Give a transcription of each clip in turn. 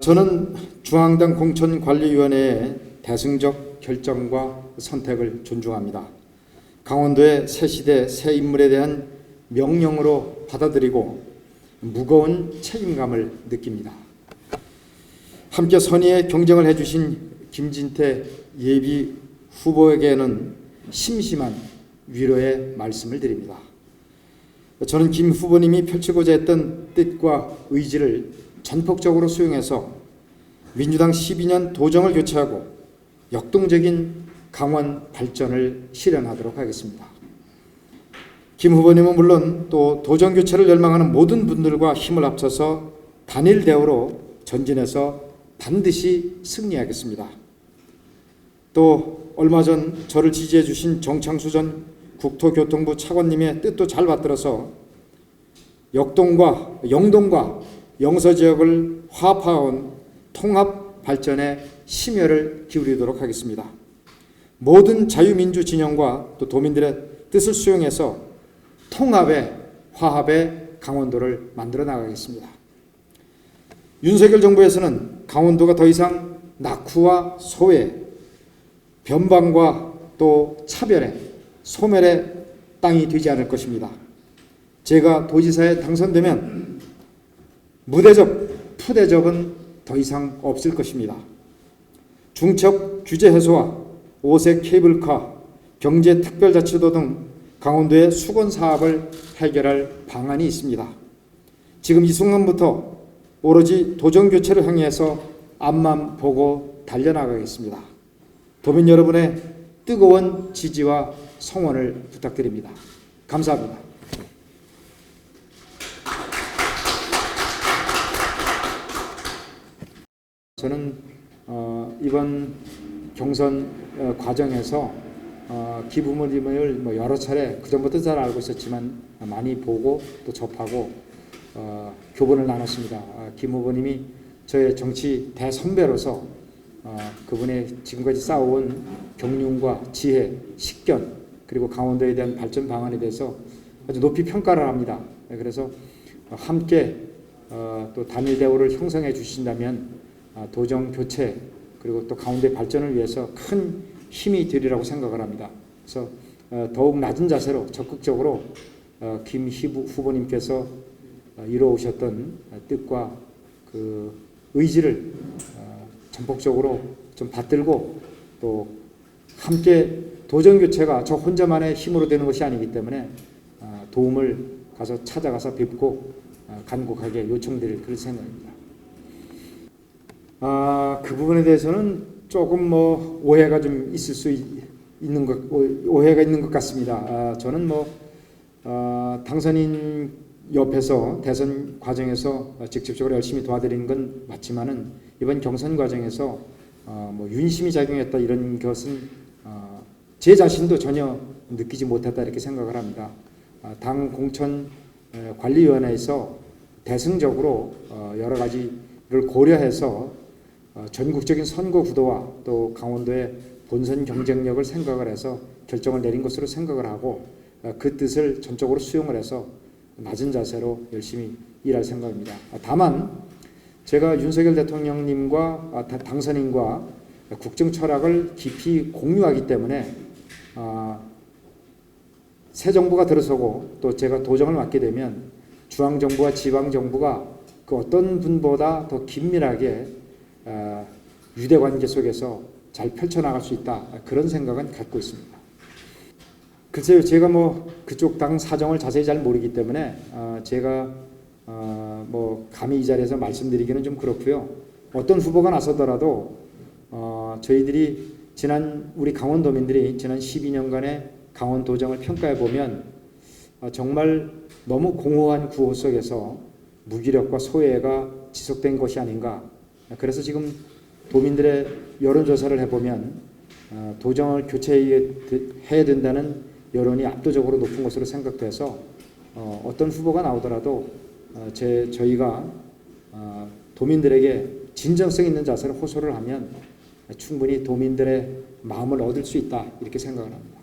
저는 중앙당 공천관리위원회의 대승적 결정과 선택을 존중합니다. 강원도의 새 시대 새 인물에 대한 명령으로 받아들이고 무거운 책임감을 느낍니다. 함께 선의의 경쟁을 해주신 김진태 예비 후보에게는 심심한 위로의 말씀을 드립니다. 저는 김 후보님이 펼치고자 했던 뜻과 의지를 전폭적으로 수용해서 민주당 12년 도정을 교체하고 역동적인 강원 발전을 실현하도록 하겠습니다. 김 후보님은 물론 또 도정 교체를 열망하는 모든 분들과 힘을 합쳐서 단일 대우로 전진해서 반드시 승리하겠습니다. 또 얼마 전 저를 지지해 주신 정창수 전 국토교통부 차관님의 뜻도 잘 받들어서 역동과 영동과 영서 지역을 화합하온 통합 발전에 심혈을 기울이도록 하겠습니다. 모든 자유민주 진영과 또 도민들의 뜻을 수용해서 통합의 화합의 강원도를 만들어 나가겠습니다. 윤석열 정부에서는 강원도가 더 이상 낙후와 소외, 변방과 또 차별의 소멸의 땅이 되지 않을 것입니다. 제가 도지사에 당선되면 무대접, 푸대접은 더 이상 없을 것입니다. 중첩 규제 해소와 오색 케이블카, 경제 특별자치도 등 강원도의 수건 사업을 해결할 방안이 있습니다. 지금 이 순간부터 오로지 도정 교체를 향해서 앞만 보고 달려나가겠습니다. 도민 여러분의 뜨거운 지지와 성원을 부탁드립니다. 감사합니다. 저는 어, 이번 경선 어, 과정에서 어, 기부모님을 뭐 여러 차례 그 전부터 잘 알고 있었지만 많이 보고 또 접하고 어, 교본을 나눴습니다. 아, 김 후보님이 저의 정치 대선배로서 어, 그분의 지금까지 쌓아온 경륜과 지혜, 식견 그리고 강원도에 대한 발전 방안에 대해서 아주 높이 평가를 합니다. 네, 그래서 함께 어, 또 단일 대우를 형성해 주신다면 아, 도정 교체 그리고 또 강원도의 발전을 위해서 큰 힘이 되리라고 생각을 합니다. 그래서 어, 더욱 낮은 자세로 적극적으로 어, 김 후보님께서 어, 이루어오셨던 뜻과 그 의지를 어, 전폭적으로 좀 받들고 또 함께 도정 교체가 저 혼자만의 힘으로 되는 것이 아니기 때문에 어, 도움을 가서 찾아가서 뵙고 어, 간곡하게 요청드릴 그럴 생각입니다. 아, 그 부분에 대해서는 조금 뭐 오해가 좀 있을 수 있, 있는 것 오- 오해가 있는 것 같습니다. 아, 저는 뭐 아, 당선인 옆에서 대선 과정에서 직접적으로 열심히 도와드리는 건 맞지만은 이번 경선 과정에서 어, 뭐 윤심이 작용했다 이런 것은 어, 제 자신도 전혀 느끼지 못했다 이렇게 생각을 합니다. 아, 당 공천 에, 관리위원회에서 대승적으로 어, 여러 가지를 고려해서 어, 전국적인 선거 구도와 또 강원도의 본선 경쟁력을 생각을 해서 결정을 내린 것으로 생각을 하고 어, 그 뜻을 전적으로 수용을 해서 낮은 자세로 열심히 일할 생각입니다. 아, 다만 제가 윤석열 대통령님과 아, 다- 당선인과 국정 철학을 깊이 공유하기 때문에 아, 새 정부가 들어서고 또 제가 도정을 맡게 되면 중앙 정부와 지방 정부가 그 어떤 분보다 더 긴밀하게 아, 유대 관계 속에서 잘 펼쳐나갈 수 있다 그런 생각은 갖고 있습니다. 글쎄요, 제가 뭐 그쪽 당 사정을 자세히 잘 모르기 때문에 어, 제가 어, 뭐 감히 이 자리에서 말씀드리기는 좀 그렇고요. 어떤 후보가 나서더라도 어, 저희들이 지난 우리 강원도민들이 지난 12년간의 강원 도정을 평가해 보면 어, 정말 너무 공허한 구호 속에서 무기력과 소외가 지속된 것이 아닌가. 그래서 지금 도민들의 여론조사를 해보면 어, 도정을 교체해야 된다는 여론이 압도적으로 높은 것으로 생각돼서 어, 어떤 후보가 나오더라도 어, 제 저희가 어, 도민들에게 진정성 있는 자세로 호소를 하면 충분히 도민들의 마음을 얻을 수 있다 이렇게 생각을 합니다.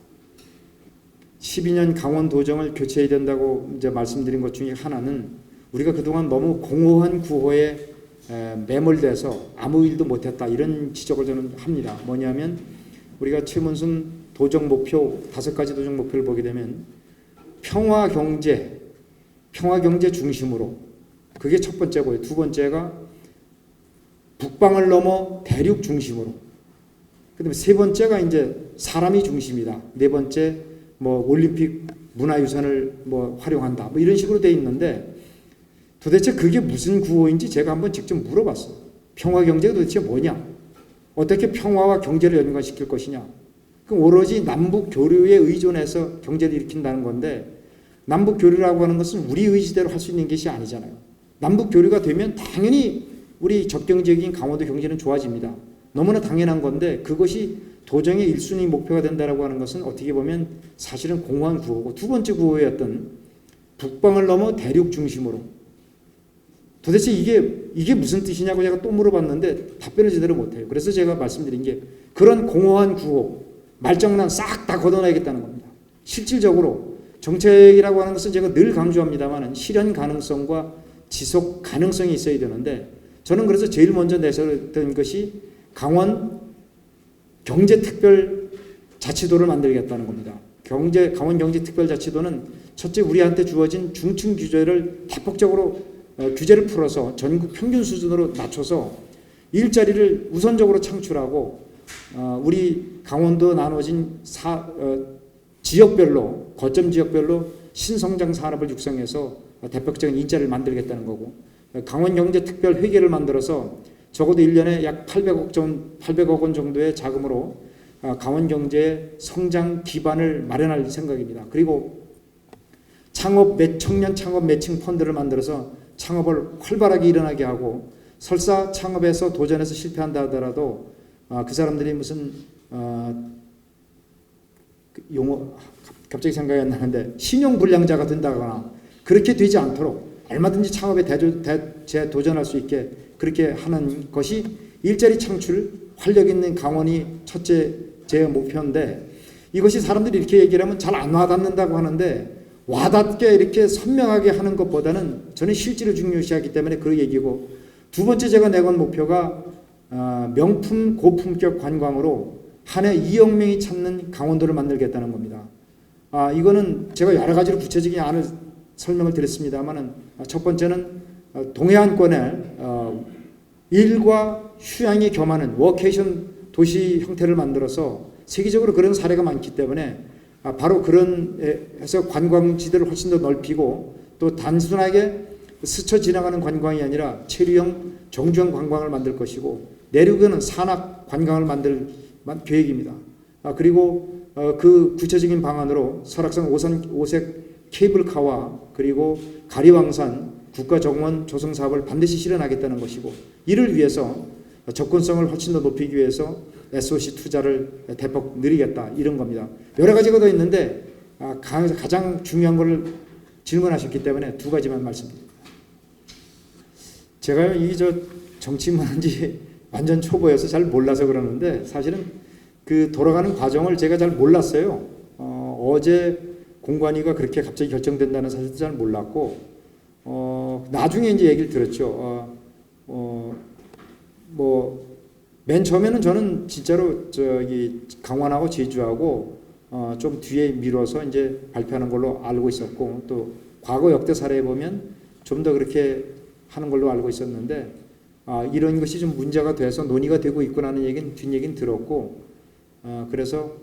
12년 강원 도정을 교체해야 된다고 이제 말씀드린 것 중에 하나는 우리가 그동안 너무 공허한 구호에 에, 매몰돼서 아무 일도 못했다 이런 지적을 저는 합니다. 뭐냐면 우리가 최문순 도정 목표 다섯 가지 도정 목표를 보게 되면 평화 경제, 평화 경제 중심으로 그게 첫 번째고요. 두 번째가 북방을 넘어 대륙 중심으로. 그다음에 세 번째가 이제 사람이 중심이다. 네 번째 뭐 올림픽 문화유산을 뭐 활용한다. 뭐 이런 식으로 돼 있는데 도대체 그게 무슨 구호인지 제가 한번 직접 물어봤어요. 평화 경제가 도대체 뭐냐? 어떻게 평화와 경제를 연관시킬 것이냐? 그럼 오로지 남북 교류에 의존해서 경제를 일으킨다는 건데 남북 교류라고 하는 것은 우리 의지대로 할 수 있는 것이 아니잖아요. 남북 교류가 되면 당연히 우리 적경지역인 강원도 경제는 좋아집니다. 너무나 당연한 건데 그것이 도정의 1순위 목표가 된다라고 하는 것은 어떻게 보면 사실은 공허한 구호고 두 번째 구호였던 북방을 넘어 대륙 중심으로 도대체 이게 이게 무슨 뜻이냐고 제가 또 물어봤는데 답변을 제대로 못해요. 그래서 제가 말씀드린 게 그런 공허한 구호 말장난 싹 다 걷어내야겠다는 겁니다. 실질적으로 정책이라고 하는 것은 제가 늘 강조합니다만 실현 가능성과 지속 가능성이 있어야 되는데 저는 그래서 제일 먼저 내세웠던 것이 강원 경제특별 자치도를 만들겠다는 겁니다. 경제 강원 경제특별자치도는 첫째 우리한테 주어진 중층 규제를 대폭적으로 어, 규제를 풀어서 전국 평균 수준으로 낮춰서 일자리를 우선적으로 창출하고 어, 우리 강원도 나눠진 사, 어, 지역별로 거점 지역별로 신성장 산업을 육성해서 대표적인 일자리를 만들겠다는 거고 강원 경제 특별 회계를 만들어서 적어도 1년에 약 800억 정 800억 원 정도의 자금으로 어, 강원 경제 성장 기반을 마련할 생각입니다. 그리고 창업 매 청년 창업 매칭 펀드를 만들어서 창업을 활발하게 일어나게 하고 설사 창업에서 도전해서 실패한다 하더라도 어, 그 사람들이 무슨 어, 그 용어 갑자기 생각이 안 나는데 신용 불량자가 된다거나 그렇게 되지 않도록 얼마든지 창업에 대조, 대, 도전할 수 있게 그렇게 하는 것이 일자리 창출 활력 있는 강원이 첫째 제 목표인데 이것이 사람들이 이렇게 얘기를 하면 잘 안 와닿는다고 하는데 와닿게 이렇게 선명하게 하는 것보다는 저는 실질을 중요시하기 때문에 그 얘기고 두 번째 제가 내건 목표가 어, 명품 고품격 관광으로 한 해 2억 명이 찾는 강원도를 만들겠다는 겁니다. 아, 이거는 제가 여러 가지로 구체적인 안을 설명을 드렸습니다만은 첫 번째는 어, 동해안권에 어, 일과 휴양이 겸하는 워케이션 도시 형태를 만들어서 세계적으로 그런 사례가 많기 때문에 아, 바로 그런 해서 관광지들을 훨씬 더 넓히고 또 단순하게 스쳐 지나가는 관광이 아니라 체류형 정주행 관광을 만들 것이고 내륙에는 산악 관광을 만들 계획입니다. 아, 그리고 어, 그 구체적인 방안으로 설악산 오색 케이블카와 그리고 가리왕산 국가정원 조성 사업을 반드시 실현하겠다는 것이고 이를 위해서 접근성을 훨씬 더 높이기 위해서 SOC 투자를 대폭 늘리겠다 이런 겁니다. 여러 가지가 더 있는데 아, 가장 중요한 것을 질문하셨기 때문에 두 가지만 말씀드립니다. 제가 이 저 정치만 한지 완전 초보여서 잘 몰라서 그러는데 사실은 그 돌아가는 과정을 제가 잘 몰랐어요. 어, 어제 공관위가 그렇게 갑자기 결정된다는 사실도 잘 몰랐고 어, 나중에 이제 얘기를 들었죠. 어, 어, 뭐, 맨 처음에는 저는 진짜로 저기 강원하고 제주하고 어, 좀 뒤에 미뤄서 이제 발표하는 걸로 알고 있었고 또 과거 역대 사례에 보면 좀 더 그렇게 하는 걸로 알고 있었는데 아, 이런 것이 좀 문제가 돼서 논의가 되고 있구나는 얘기는 뒷얘기는 들었고 어, 그래서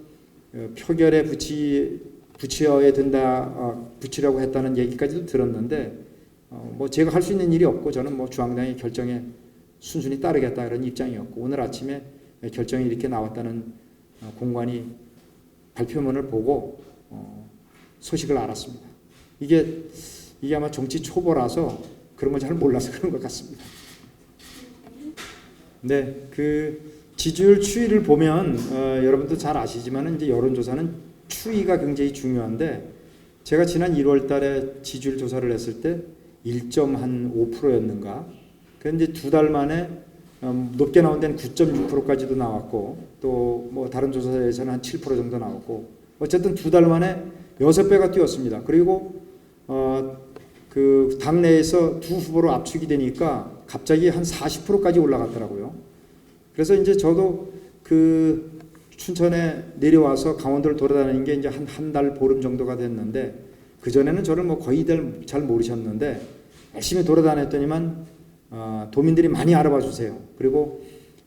어, 표결에 붙이 붙여야 된다 어, 붙이라고 했다는 얘기까지도 들었는데 어, 뭐 제가 할 수 있는 일이 없고 저는 뭐 중앙당의 결정에 순순히 따르겠다 이런 입장이었고 오늘 아침에 결정이 이렇게 나왔다는 어, 공관이 발표문을 보고 어, 소식을 알았습니다. 이게 이게 아마 정치 초보라서 그런 걸 잘 몰라서 그런 것 같습니다. 네, 그 지지율 추이를 보면 어, 여러분도 잘 아시지만 이제 여론조사는 추이가 굉장히 중요한데 제가 지난 1월 달에 지지율 조사를 했을 때 1.5%였는가. 그런데 두 달 만에 음, 높게 나온 데는 9.6%까지도 나왔고 또 뭐 다른 조사에서는 한 7% 정도 나왔고 어쨌든 두 달 만에 여섯 배가 뛰었습니다. 그리고 어, 그 당내에서 두 후보로 압축이 되니까 갑자기 한 40%까지 올라갔더라고요. 그래서 이제 저도 그 춘천에 내려와서 강원도를 돌아다니는 게 이제 한 한 달 보름 정도가 됐는데 그 전에는 저를 뭐 거의 잘 모르셨는데 열심히 돌아다녔더니만 어, 도민들이 많이 알아봐 주세요. 그리고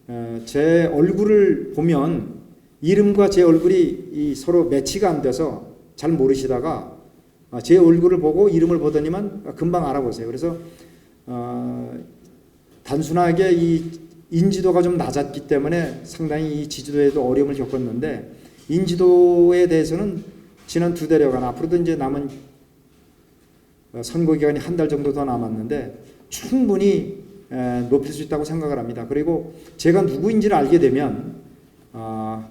어, 제 얼굴을 보면 이름과 제 얼굴이 이 서로 매치가 안 돼서 잘 모르시다가 아, 제 얼굴을 보고 이름을 보더니만 금방 알아보세요. 그래서 어, 단순하게 이 인지도가 좀 낮았기 때문에 상당히 이 지지도에도 어려움을 겪었는데 인지도에 대해서는 지난 두 대려간 앞으로도 이제 남은 어, 선거 기간이 한 달 정도 더 남았는데 충분히 에, 높일 수 있다고 생각을 합니다. 그리고 제가 누구인지를 알게 되면 아,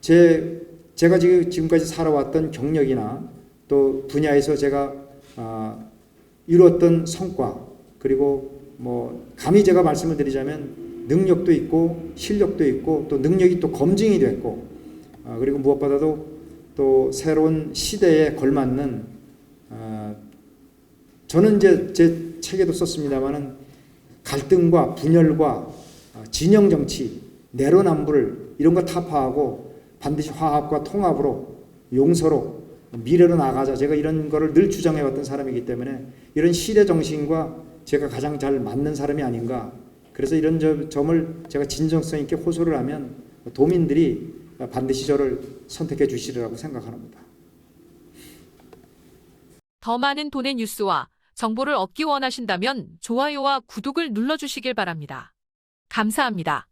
제 제가 지금 지금까지 살아왔던 경력이나 또 분야에서 제가 아, 이루었던 성과 그리고 뭐 감히 제가 말씀을 드리자면 능력도 있고 실력도 있고 또 능력이 또 검증이 됐고 아, 그리고 무엇보다도 또 새로운 시대에 걸맞는 아, 저는 이제 제 책에도 썼습니다만은 갈등과 분열과 아, 진영 정치, 내로남불 이런 거 타파하고 반드시 화합과 통합으로 용서로 미래로 나가자. 제가 이런 거를 늘 주장해 왔던 사람이기 때문에 이런 시대 정신과 제가 가장 잘 맞는 사람이 아닌가. 그래서 이런 저- 점을 제가 진정성 있게 호소를 하면 도민들이 반드시 저를 선택해 주시리라고 생각합니다. 더 많은 돈의 뉴스와 정보를 얻기 원하신다면 좋아요와 구독을 눌러주시길 바랍니다. 감사합니다.